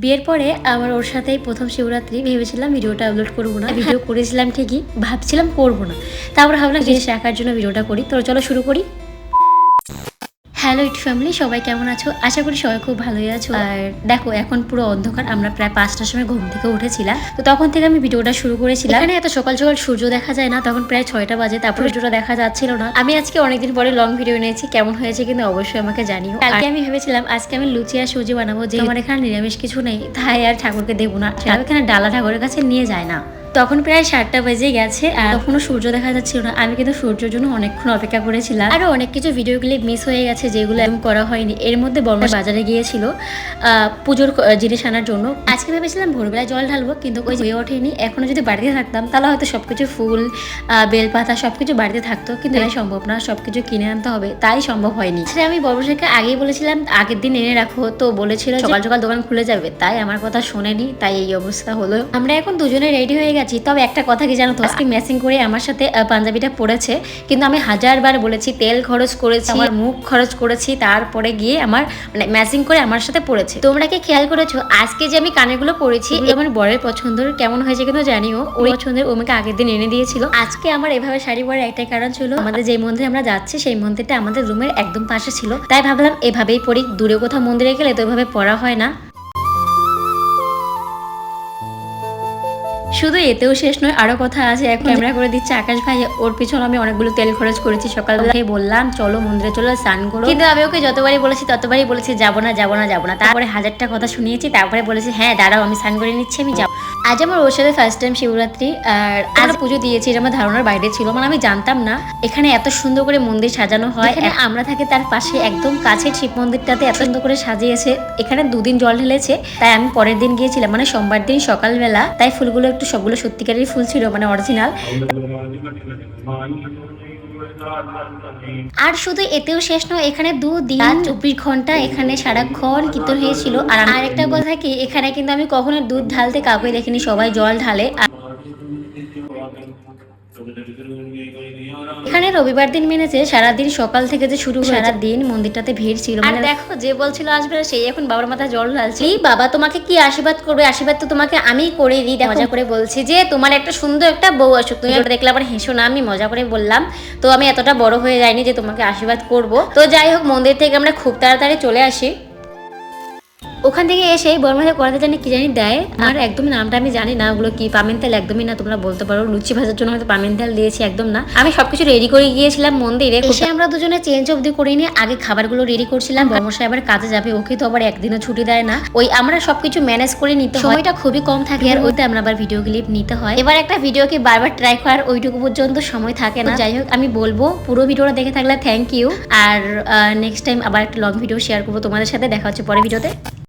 বিয়ের পরে আমার ওর সাথেই প্রথম শিবরাত্রি ভেবেছিলাম ভিডিওটা আপলোড করব না। ভিডিও করেছিলাম ঠিকই, ভাবছিলাম করব না। তারপর ভাবলাম জিনিস রাখার জন্য ভিডিওটা করি। তো চলো শুরু করি। হ্যালো ইট ফ্যামিলি সবাই কেমন আছো? আশা করি সবাই খুব ভালোই আছো। আর দেখো এখন পুরো অন্ধকার আমরা প্রায় পাঁচটার সময় ঘুম থেকে উঠেছিলাম। তো তখন থেকে আমি ভিডিওটা শুরু করেছিলাম। এখানে এত সকাল সকাল সূর্য দেখা যায় না তখন প্রায় ছয়টা বাজে তারপর ভিডিওটা দেখা যাচ্ছিল না। আমি আজকে অনেকদিন পরে লং ভিডিও নিয়েছি কেমন হয়েছে কিন্তু অবশ্যই আমাকে জানিও। কালকে আমি ভেবেছিলাম আজকে আমি লুচি আর সুজি বানাবো যে আমার এখানে নিরামিষ কিছু নেই তাই আর ঠাকুরকে দেবো না। আমি এখানে ডালা ঠাকুরের কাছে নিয়ে যায় না। তখন প্রায় সাতটা বেজে গেছে আর তখনও সূর্য দেখা যাচ্ছিল না। আমি কিন্তু সূর্যের জন্য অনেকক্ষণ অপেক্ষা করেছিলাম। আরও অনেক কিছু ভিডিও ক্লিপ মিস হয়ে গেছে যেগুলো একদম করা হয়নি। এর মধ্যে বর্মা বাজারে গিয়েছিল পুজোর জিনিস আনার জন্য। আজকে ভেবেছিলাম ভোরবেলায় জল ঢালবো কিন্তু ওই হয়ে ওঠেনি। এখনও যদি বাড়িতে থাকতাম তাহলে হয়তো সবকিছু ফুল আহ, বেলপাতা সবকিছু বাড়িতে থাকতো। কিন্তু এটা সম্ভব না সবকিছু কিনে আনতে হবে। তাই সম্ভব হয়নি। সেটা আমি বর্মশাকে আগেই বলেছিলাম আগের দিন এনে রাখো। তো বলেছিল সকাল সকাল দোকান খুলে যাবে। তাই আমার কথা শোনেনি তাই এই অবস্থা হলো। আমরা এখন দুজনে রেডি হয়ে গেছি। তবে একটা কথা কি জানো তো? আজকে ম্যাচিং করে আমার সাথে পাঞ্জাবিটা পরেছে কিন্তু আমি হাজারবার বলেছি তেল খরচ করেছি আমার মুখ খরচ করেছি তারপরে গিয়ে আমার মানে ম্যাচিং করে আমার সাথে পড়েছে। তোমরা কি খেয়াল করেছ? আজকে যে আমি কানেরগুলো পরেছি আমার বরের পছন্দের কেমন হয়েছে কিন্তু জানিও। ওই পছন্দের ও আমাকে আগের দিন এনে দিয়েছিল। আজকে আমার এভাবে শাড়ি পরার একটাই কারণ ছিল আমাদের যে মন্দিরে আমরা যাচ্ছি সেই মন্দিরটা আমাদের রুমের একদম পাশে ছিল। তাই ভাবলাম এভাবেই পড়ি। দূরে কোথাও মন্দিরে গেলে তো এভাবে পড়া হয় না। শুধু এতেও শেষ নয় আরও কথা আছে। এখন ক্যামেরা করে দিচ্ছে আকাশ ভাই ওর পিছনে আমি অনেকগুলো তেল খরচ করেছি। সকালবেলায় বললাম চলো মন্দিরে চলো স্নান করো। কিন্তু আমি ওকে যতবারই বলেছি ততবারই বলেছি যাব না যাব না যাব না। তারপরে হাজারটা কথা শুনিয়েছি তারপরে বলেছি হ্যাঁ দাঁড়াও আমি স্নান করে নিচ্ছি আমি যাব। আজ আমার ওর সাথে ফার্স্ট টাইম শিবরাত্রি আর আজ পুজো দিয়েছি এটা আমার ধারণার বাইরে ছিল মানে আমি জানতাম না। এখানে এত সুন্দর করে মন্দির সাজানো হয় এখানে আমরা থাকি তার পাশে একদম কাছে শিব মন্দিরটাতে এত সুন্দর করে সাজিয়েছে। এখানে দুদিন জল ঢেলেছে তাই আমি পরের দিন গিয়েছিলাম মানে সোমবার দিন সকালবেলা তাই ফুলগুলো একটু সবগুলো সত্যিকারেরই ফুল ছিল মানে অরিজিনাল আর শুধু এতেও শেষ নয় এখানে দু দিন চব্বিশ ঘণ্টা এখানে সারাক্ষণ কীর্তন হয়েছিল। আর আরেকটা কথা কি এখানে কিন্তু আমি কখনো দুধ ঢালতে কাউকে দেখিনি সবাই জল ঢালে। আর এখানে রবিবার দিন মেনেছে সারাদিন সকাল থেকে যে শুরু সারা দিন মন্দিরটাতে ভিড় ছিল মানে দেখো যে বলছিল আসবে না, সেই এখন বাবার মাথায় জল ঢালছে। এই বাবা তোমাকে কি আশীর্বাদ করবে? আশীর্বাদ তো তোমাকে আমি করে দিই মজা করে বলছি যে তোমার একটা সুন্দর একটা বউ আসুক। তুমি ওটা দেখলে আবার হেসো না আমি মজা করে বললাম। তো আমি এতটা বড় হয়ে যাইনি যে তোমাকে আশীর্বাদ করব। তো যাই হোক মন্দির থেকে আমরা খুব তাড়াতাড়ি চলে আসি। ওখান থেকে এসে বর্মাতে করাতে জানি কি জানি দেয়। আর একদমই নামটা আমি জানি না ওগুলো কি পামেন তেল একদমই না তোমরা বলতে পারো। লুচি ভাজার জন্য হয়তো পামেন তেল দিয়েছি একদম না। আমি সবকিছু রেডি করে গিয়েছিলাম মন্দিরে এসে আমরা দুজনে চেঞ্জ অবধি করে নিয়ে আগে খাবারগুলো রেডি করছিলাম। বর্মশাই আবার কাজে যাবে ওকে তো আবার একদিনও ছুটি দেয় না। ওই আমরা সবকিছু ম্যানেজ করে নিতে হয়। সময়টা খুবই কম থাকে আর ওইতে আমরা আবার ভিডিও ক্লিপ নিতে হয়। এবার একটা ভিডিওকে বারবার ট্রাই করার ওইটুকু পর্যন্ত সময় থাকে না। যাই হোক আমি বলব পুরো ভিডিওটা দেখে থাকলে থ্যাংক ইউ আর নেক্সট টাইম আবার একটা লং ভিডিও শেয়ার করব। তোমাদের সাথে দেখা হচ্ছে পরে ভিডিওতে